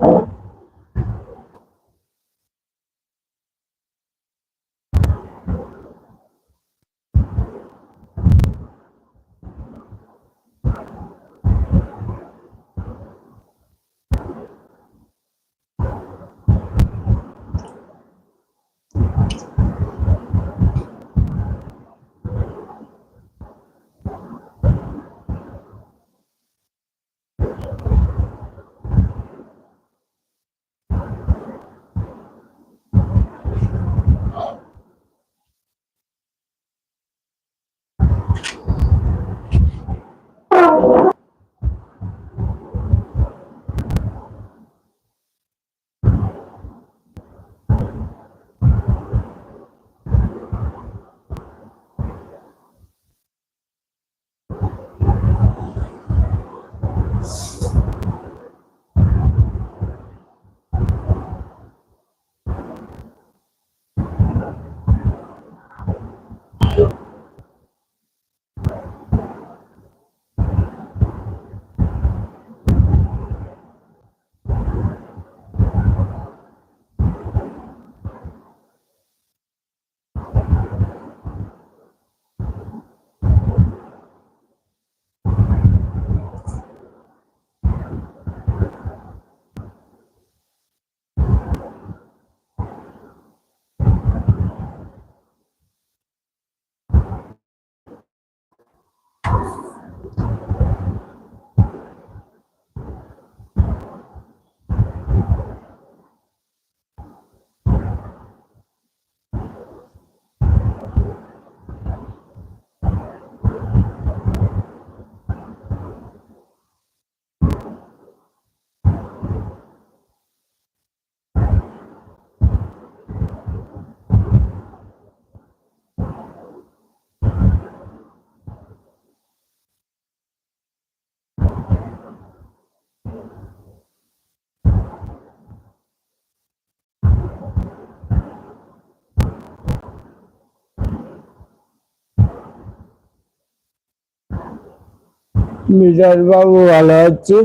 Oh. বিরাট বাবু ভালো আছে।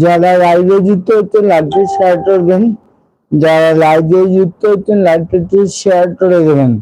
যারা লাইভে যুক্ত হচ্ছেন লাইভটি শেয়ার করবেন যারা লাইভে যুক্ত হচ্ছেন লাইভটি শেয়ার করে দেবেন।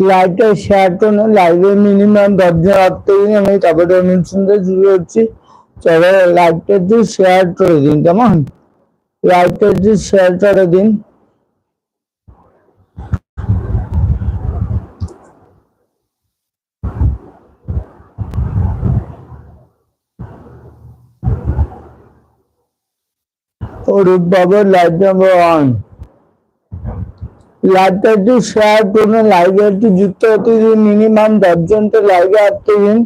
লাইভটা শেয়ার করুন লাইভে মিনিমাম দশজন আমি তারপরে অনুষ্ঠানটা শুরু হচ্ছি চলো একটু শেয়ার করে দিন কেমন লাইভটা একটু শেয়ার করে দিন অরূপ বাবুর লাইভ নাম্বার ওয়ান লাইভটা একটু শেয়ার করুন লাইভে যুক্ত হতে দিন মিনিমাম দশজন তো লাইভে আসতে দিন।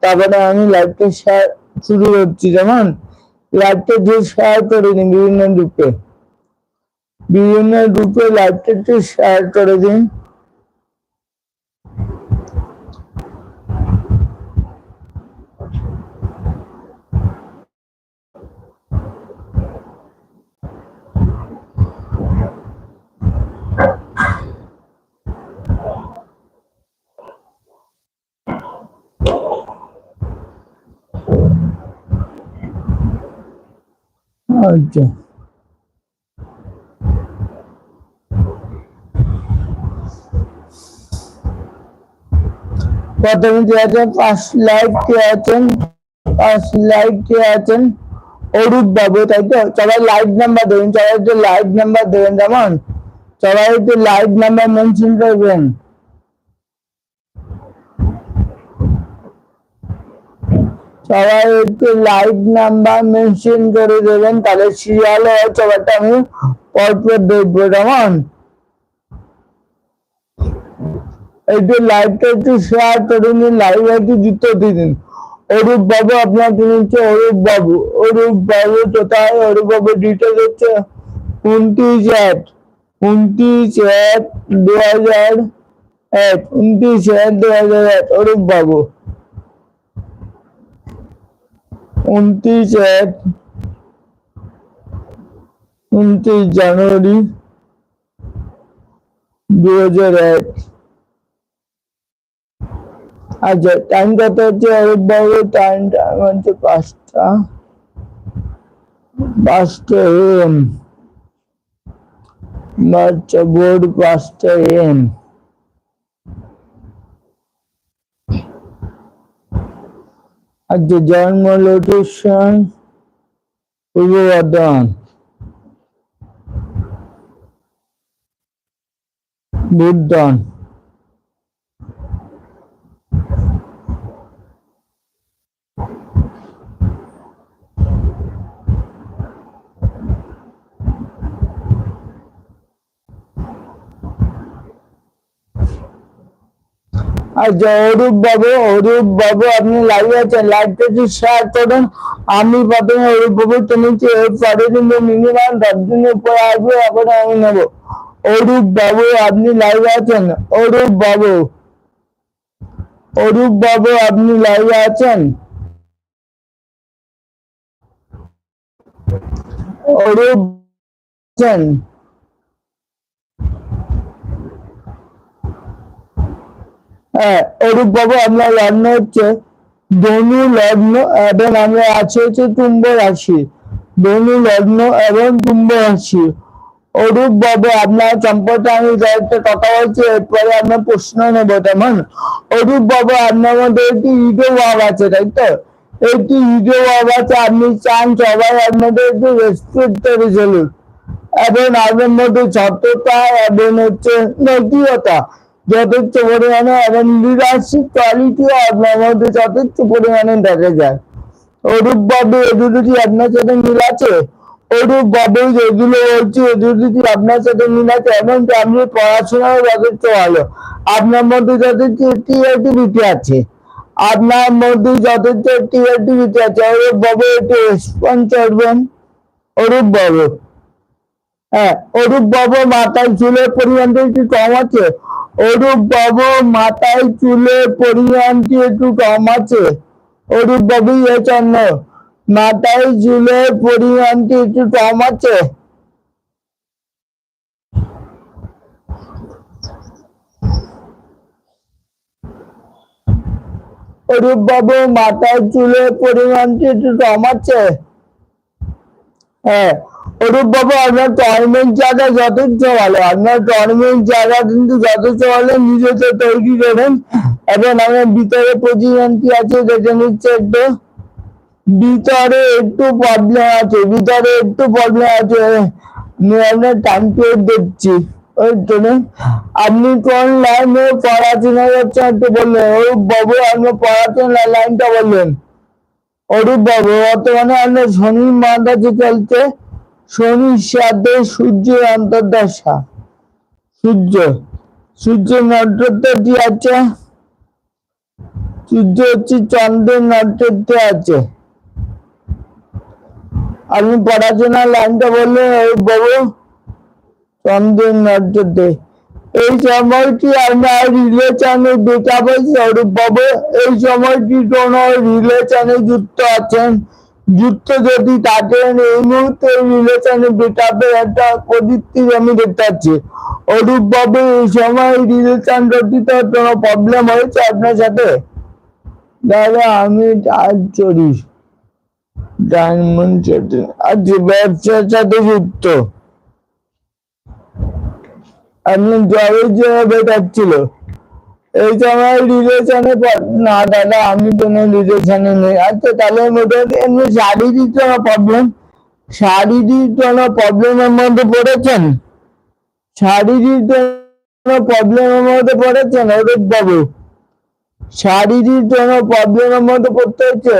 তারপরে আমি লাইভটা শেয়ার শুরু করছি যেমন লাইভটা একটু শেয়ার করে দিন বিভিন্ন রূপে বিভিন্ন রূপে লাইভটা শেয়ার করে দিন। আচ্ছা প্রথমে যে আছেন পাঁচ লাইভ কে আছেন পাঁচ লাইভ কে আছেন অরূপ বাবু তাই তো সবাই লাইভ নাম্বার দেবেন সবাই একটু লাইভ নাম্বার দেবেন যেমন সবাই একটু লাইভ নাম্বার মেনশন করবেন সবাই একটু লাইভ নাম্বার মেনশন করে দেবেন, তাহলে সিরিয়াল সবাইটা আমি পরপর দেখব, কেমন? একটু লাইভটা একটু শেয়ার করে নিন লাইভ একটু যুক্ত দিন। অরূপ বাবু আপনাকে নিচ্ছে অরূপ বাবু। অরূপ বাবু কোথায়? অরূপ বাবু ডিটেল হচ্ছে উনত্রিশ এক উনত্রিশ এক দু হাজার এক, উনত্রিশ এক দু হাজার এক। অরূপ বাবু। উনত্রিশ এক উনত্রিশ জানুয়ারি দু হাজার এক আচ্ছা টাইম কত হচ্ছে অরূপ বাবু টাইমটা হচ্ছে পাঁচটা পাঁচটা এম বাচ্চা ভোর পাঁচটা এম আচ্ছা জন্ম লোকেশন পূর্ব বর্ধমান বুদ্ধন আচ্ছা অরূপ বাবু অরূপ বাবু, আপনি লাইভ আছেন লাইভটা একটু শেয়ার করুন। আমি প্রথমে অরূপ বাবু নিচ্ছি এরপরে কিন্তু মিনিমাম দশ দিনের পরে আসবে, এখন আমি নেব। অরূপ বাবু, আপনি লাইভ আছেন? অরূপ বাবু অরূপ বাবু, আপনি লাইভ আছেন? অরূপ আছেন? হ্যাঁ অরূপ বাবু আপনার লগ্ন হচ্ছে ধনু, লগ্ন এবং আমরা আছে হচ্ছে তুম্ব রাশি। ধনু, লগ্ন এবং তুম্ব রাশি। অরূপ বাবু, আপনার সম্পর্কে আমি কয়েকটা কথা বলছি, এরপরে আপনার প্রশ্ন নেব তেমন। অরূপ বাবু, আপনার মধ্যে একটি ইগো ভাব আছে, তাই তো? একটি ইগো ভাব আছে, আপনি চান সবাই আপনাদের একটু রেসপেক্ট করে চলুন এবং আপনার মধ্যে এবং হচ্ছে নৈতিকতা। যথেষ্ট পরিমাণে এবং লিডারশিপ কোয়ালিটি আপনার মধ্যে যথেষ্ট পরিমাণে দেখা যায়। অরূপ বাবু এগুলো আপনার সাথে মিল আছে? অরূপ বাবু যেগুলো বলছি কি আপনার সাথে মিল আছে? এবং আপনি পড়াশোনাও যথেষ্ট ভালো। আপনার মধ্যে যথেষ্ট ক্রিয়েটিভিটি আছে। আপনার মধ্যে যথেষ্ট ক্রিয়েটিভিটি আছে। অরূপ বাবু একটু রেসপন্স করবেন। অরূপ বাবু হ্যাঁ অরূপ বাবু মাথায় চুলের পরিমাণটা একটু কম আছে। অরূপ বাবু, মাথায় চুলের পরিমাণটি একটু কম আছে। অরূপ বাবু, এ জন্য মাথায় চুলের পরিমাণটি একটু কম আছে। অরূপ বাবু, মাথায় চুলের পরিমাণটি একটু কম আছে। হ্যাঁ অরূপ বাবু, আপনার কর্মের জায়গা যথেষ্ট ভালো। আপনার কর্মের জায়গা কিন্তু যথেষ্ট ভালো নিজেকে তৈরি করেন। এবং আমার ভিতরে প্রতিষ্ঠানটি আছে দেখে নিচ্ছে একটু। ভিতরে একটু প্রবলেম আছে, ভিতরে একটু প্রবলেম আছে। আমি আপনার টাইম পিরিয়ড দেখছি। আপনি কোন লাইনে পড়াশোনা করছেন একটু বললেন অরূপ বাবু আপনার পড়াশোনার লাইনটা বললেন অরূপ বাবু, বর্তমানে আপনার শনি মাদাতে চলছে শনির সাথে সূর্যের অন্তর্দশা। সূর্য সূর্যের নক্ষত্রটি আছে। সূর্য হচ্ছে চন্দ্রের নক্ষত্রে আছে। আপনি পড়াশোনার লাইনটা বললেন বাবু, চন্দ্রের নক্ষত্রে। এই সময়টি আপনার রিলেশনে পাইছে অরূপ বাবু এই সময়টি কোন রিলেশনে যুক্ত আছেন। যুক্ত যদি এই মুহূর্তে রিলেশনে একটা আমি দেখতে পাচ্ছি। এই সময় রিলেশন কোনো প্রবলেম হয়েছে আপনার সাথে? দাদা, আমি আজ চড়ি। ডায়মন্ড আজ ব্যবসার সাথে যুক্ত। আপনি জবে যে বেটাচ্ছিল এই সময় রিলেশনে না, দাদা, আমি কোনো রিলেশনে নেই। আচ্ছা তাহলে মোটামুটি এমনি শারীরিক কোনো প্রবলেম শারীরিক কোনো প্রবলেমের মধ্যে পড়েছেন? শারীরিক কোনো প্রবলেমের মধ্যে পড়েছেন, অরূপ বাবু? শারীরিক কোনো প্রবলেমের মধ্যে পড়তে হচ্ছে?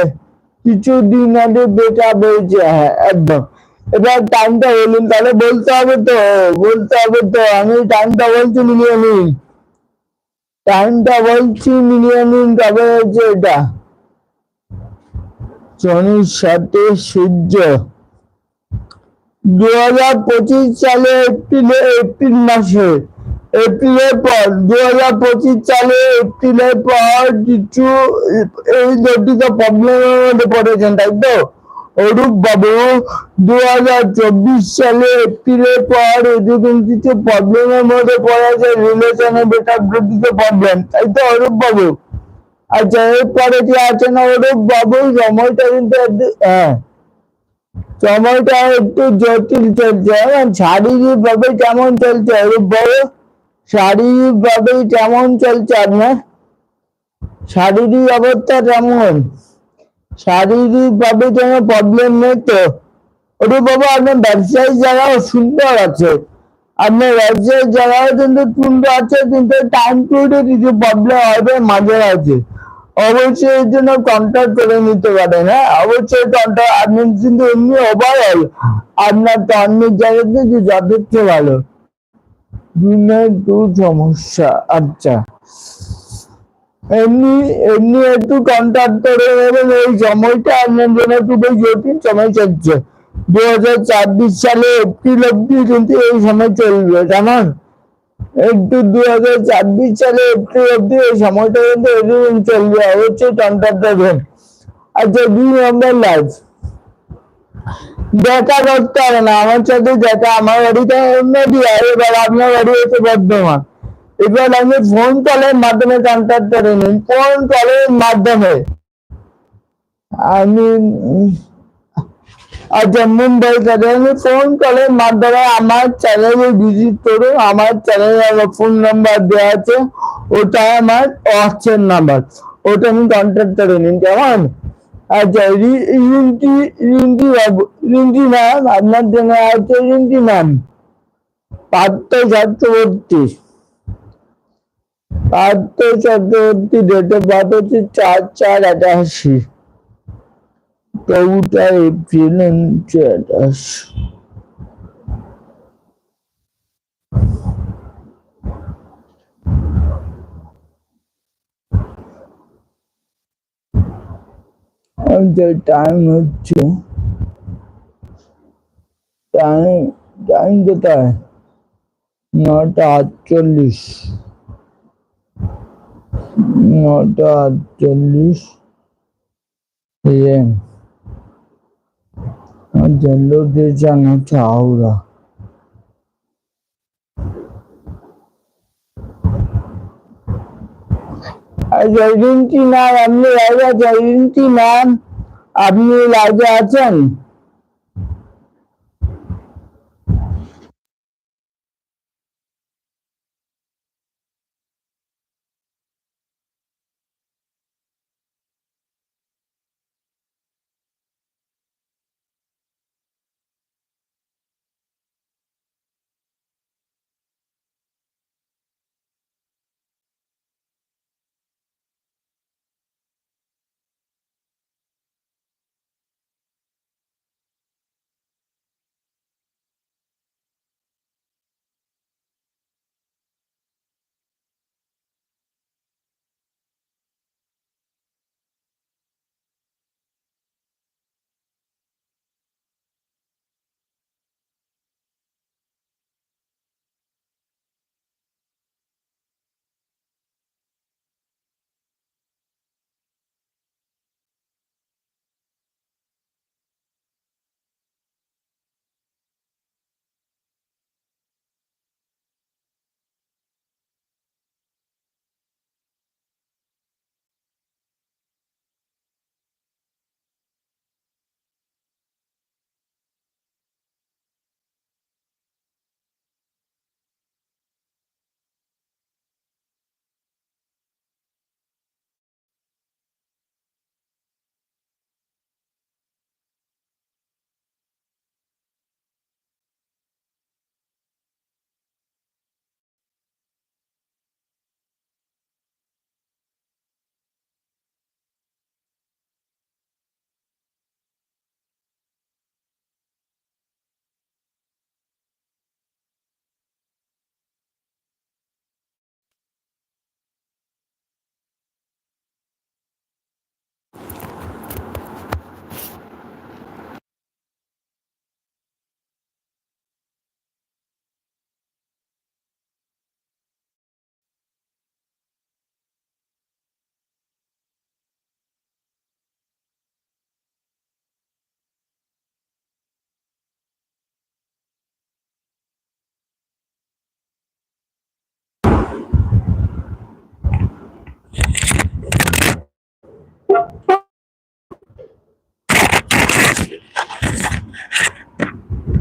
কিছু দিন আগে বেটা বেড়েছে হ্যাঁ একদম। এবার টাইমটা বলুন তাহলে বলতে হবে তো, বলতে হবে তো, আমি টাইমটা বলছি, মিলিয়ে নিন টাইমটা বলছি মিলিয়ে নিন তবে হচ্ছে এটা শনির সাথে সূর্য। দু হাজার পঁচিশ সালে এপ্রিলে, এপ্রিল মাসে। এপ্রিলের পর দু হাজার পঁচিশ সালে এপ্রিলের পর কিছু, এই জটিল প্রবলেমের মধ্যে পড়েছেন, তাই তো? অরূপ বাবু দু হাজার চব্বিশ সালে এপ্রিলের পর কিছু প্রবলেমের মধ্যে পড়েছে রিলেশনে বেটার গঠিত প্রবলেম তাই তো অরূপ বাবু? আচ্ছা এরপরে কি আছে না অরূপ বাবু? সময়টা কিন্তু হ্যাঁ। সময়টা একটু জটিল চলছে। শারীরিক ভাবে কেমন চলছে অরূপ বাবু? শারীরিক ভাবে কেমন চলছে আপনার? শারীরিক অবস্থা কেমন? শারীরিক ভাবে কোনো প্রবলেম নেই তো? অরূপ বাবু, আপনার ব্যবসায়িক জায়গাও সুন্দর আছে। আপনার ব্যবসায়িক জায়গাও কিন্তু সুন্দর আছে, কিন্তু টাইম পিরিয়ডে কিছু প্রবলেম হবে মাঝে মাঝে। অবশ্যই এর জন্য কন্ট্যাক্ট করে নিতে পারেন হ্যাঁ? অবশ্যই কন্ট্যাক্ট আপনি কিন্তু এমনি ওভারঅল আপনার কর্মের জায়গাতে যে যথেষ্ট ভালো। দু সমস্যা। আচ্ছা। এমনি এমনি একটু কন্ট্যাক্ট করে নেবেন এই সময়টা জন্য একটু জটিল সময় চলছে। দু হাজার ছাব্বিশ সালে এপ্রিল অব্দি কিন্তু এই সময় চলবে, কেমন? একটু দু হাজার ছাব্বিশ সালে এপ্রিল অব্দি এই সময়টা কিন্তু এরকম চলবে, অবশ্যই কন্ট্যাক্ট করবেন আচ্ছা দুই নম্বর লাইফ দেখা করতে হবে না, আমার সাথে দেখা, আমার বাড়িতে নদীয়া এবার আপনার বাড়ি হচ্ছে বর্ধমান। এবার আমি ফোন কলের মাধ্যমে কন্ট্যাক্ট করে নিন ফোন কলের মাধ্যমে। আমি আচ্ছা মুম্বাই থেকে আমি ফোন কলের মাধ্যমে আমার চ্যানেলে ভিজিট করুন আমার চ্যানেলে ফোন নাম্বার দেওয়া আছে। ওটা আমার হোয়াটসঅ্যাপ নাম্বার ওটা আমি কন্ট্যাক্ট করে নিন, কেমন? আচ্ছা রিঙ্কি রিঙ্কি বাবু, রিঙ্কি ম্যাম আপনার জন্য আছে Rinki ma'am Partha Chakraborty Partha Chakraborty date of হচ্ছে চার চার একাশি। চৌঠা এপ্রিল উনিশশো একাশি। টাইম হচ্ছে। টাইম টাইম কোথায়? নটা আটচল্লিশ। নটা আটচল্লিশ এম লোকেশন হচ্ছে হাওড়া। রিঙ্কি ম্যাম আপনি আছেন রিঙ্কি ম্যাম আপনি লাইভে আছেন?